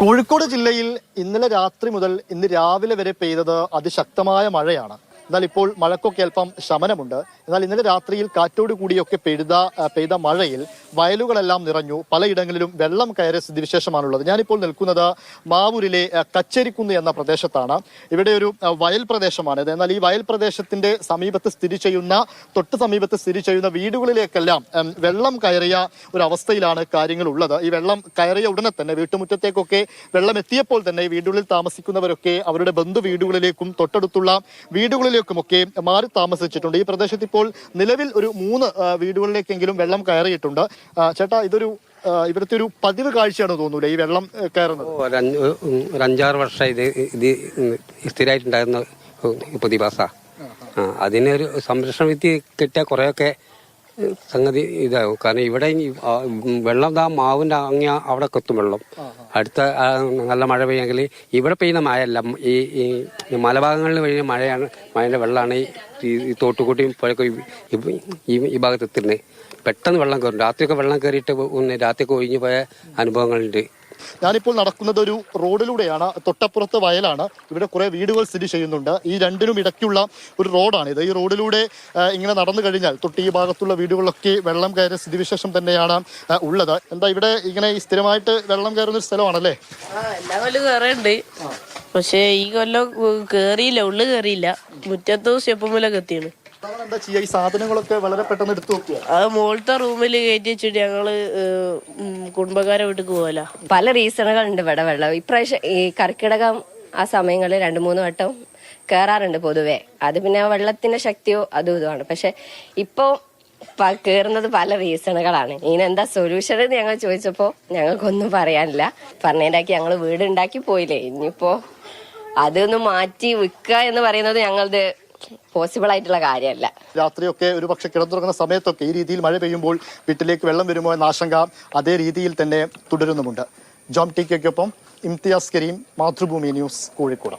കോഴിക്കോട് ജില്ലയിൽ ഇന്നലെ രാത്രി മുതൽ ഇന്ന് രാവിലെ വരെ പെയ്തത് അതിശക്തമായ മഴയാണ്. എന്നാൽ ഇപ്പോൾ മഴക്കൊക്കെ അല്പം ശമനമുണ്ട്. എന്നാൽ ഇന്നലെ രാത്രിയിൽ കാറ്റോട് കൂടിയൊക്കെ പെയ്ത പെയ്ത മഴയിൽ വയലുകളെല്ലാം നിറഞ്ഞു. പലയിടങ്ങളിലും വെള്ളം കയറിയ സ്ഥിതിവിശേഷമാണുള്ളത്. ഞാനിപ്പോൾ നിൽക്കുന്നത് മാവൂരിലെ കച്ചേരിക്കുന്ന് എന്ന പ്രദേശത്താണ്. ഇവിടെ ഒരു വയൽ പ്രദേശമാണ്. എന്നാൽ ഈ വയൽ പ്രദേശത്തിന്റെ സമീപത്ത് സ്ഥിതി ചെയ്യുന്ന തൊട്ട് സമീപത്ത് സ്ഥിതി ചെയ്യുന്ന വീടുകളിലേക്കെല്ലാം വെള്ളം കയറിയ ഒരു അവസ്ഥയിലാണ് കാര്യങ്ങൾ ഉള്ളത് ഈ വെള്ളം കയറിയ ഉടനെ തന്നെ വീട്ടുമുറ്റത്തേക്കൊക്കെ വെള്ളം എത്തിയപ്പോൾ തന്നെ വീടുകളിൽ താമസിക്കുന്നവരൊക്കെ അവരുടെ ബന്ധു വീടുകളിലേക്കും തൊട്ടടുത്തുള്ള വീടുകളിലേക്കുമൊക്കെ മാറി താമസിച്ചിട്ടുണ്ട്. ഈ പ്രദേശത്ത് ഇപ്പോൾ നിലവിൽ ഒരു മൂന്ന് വീടുകളിലേക്കെങ്കിലും വെള്ളം കയറിയിട്ടുണ്ട്. ചേട്ടാ ഇതൊരു ഇവിടുത്തെ ഒരു പതിവ് കാഴ്ചയാണ് തോന്നൂലേ ഈ വെള്ളം കയറുന്നത്? ഒരു അഞ്ചാറ് വർഷം ഇത് ഇത് സ്ഥിരമായിട്ടുണ്ടായിരുന്ന പ്രതിഭാസ. ആ അതിനൊരു സംരക്ഷണ വിധി കിട്ടിയ കുറേയൊക്കെ സംഗതി ഇതാവും കാരണം ഇവിടെ ആ, വെള്ളം ഇതാ മാവിന്റെ അങ്ങ അവിടെ കൊത്തും വെള്ളം. അടുത്ത നല്ല മഴ പെയ്യെങ്കിൽ ഇവിടെ പെയ്യുന്ന മഴയല്ല ഈ ഈ മലഭാഗങ്ങളിൽ പെയ്യുന്ന മഴയാണ് മഴയുടെ വെള്ളമാണ് ഈ തോട്ടുകൂട്ടിയും പുഴക്കും ഈ- ഭാഗത്ത് എത്തുന്നത് പെട്ടെന്ന് വെള്ളം കയറും. രാത്രിയൊക്കെ വെള്ളം കയറിയിട്ട് ഒന്ന് രാത്രിയൊക്കെ ഒഴിഞ്ഞു പോയ അനുഭവങ്ങളുണ്ട്. ഞാനിപ്പോൾ നടക്കുന്നത് ഒരു റോഡിലൂടെയാണ് തൊട്ടപ്പുറത്ത് വയലാണ്. ഇവിടെ കുറെ വീടുകൾ സ്ഥിതി ചെയ്യുന്നുണ്ട്. ഈ രണ്ടിനും ഇടയ്ക്കുള്ള ഒരു റോഡാണിത് ഈ റോഡിലൂടെ ഇങ്ങനെ നടന്നു കഴിഞ്ഞാൽ തൊട്ട് ഈ ഭാഗത്തുള്ള വീടുകളൊക്കെ വെള്ളം കയറിയ സ്ഥിതിവിശേഷം തന്നെയാണ് ഉള്ളത്. എന്താ ഇവിടെ ഇങ്ങനെ ഈ സ്ഥിരമായിട്ട് വെള്ളം കയറുന്ന ഒരു സ്ഥലമാണല്ലേ? എല്ലാ കൊല്ലം പക്ഷേ ഈ കൊല്ലം കേറിയില്ല. ഉള്ളു കേറിയില്ല. മുറ്റത്തും സ്റ്റെപ്പുമ്മിലൊക്കെ എത്തിയാണ്. സാധാരണ എന്താ ചെയ്യുക ഈ സാധനങ്ങളൊക്കെ വളരെ പെട്ടെന്ന് എടുത്തു അത് മുകളിലത്തെ റൂമിൽ കയറ്റി വെച്ചിട്ട് ഞങ്ങൾ കുടുംബക്കാരെ വീട്ടിൽ പോവല. പല റീസണുകളുണ്ട് ഇവിടെ വെള്ളം. ഇപ്രാവശ്യം ഈ കർക്കിടകം ആ സമയങ്ങളിൽ രണ്ട് മൂന്ന് വട്ടം കേറാറുണ്ട് പൊതുവെ. അത് പിന്നെ വെള്ളത്തിന്റെ ശക്തിയോ അതും ഇതുമാണ് പക്ഷെ ഇപ്പോ കേറുന്നത് പല റീസണുകളാണ്. ഇതിനെന്താ സൊല്യൂഷൻ എന്ന് ഞങ്ങൾ ചോദിച്ചപ്പോ ഞങ്ങൾക്കൊന്നും പറയാനില്ല. പറഞ്ഞതിന്റെക്ക് ഞങ്ങൾ വീട് ഉണ്ടാക്കി പോയില്ലേ. ഇനിയിപ്പോ അതൊന്ന് മാറ്റി വിൽക്കുക എന്ന് പറയുന്നത് ഞങ്ങളത് പോസിബിൾ ആയിട്ടുള്ള കാര്യമല്ല. രാത്രിയൊക്കെ ഒരു പക്ഷെ കിടന്നുറങ്ങുന്ന സമയത്തൊക്കെ ഈ രീതിയിൽ മഴ പെയ്യുമ്പോൾ വീട്ടിലേക്ക് വെള്ളം വരുമോ എന്ന ആശങ്ക അതേ രീതിയിൽ തന്നെ തുടരുന്നുമുണ്ട്. ജോം ടി കെക്കൊപ്പം ഇംതിയാസ് കരീം മാതൃഭൂമി ന്യൂസ് കോഴിക്കോട്.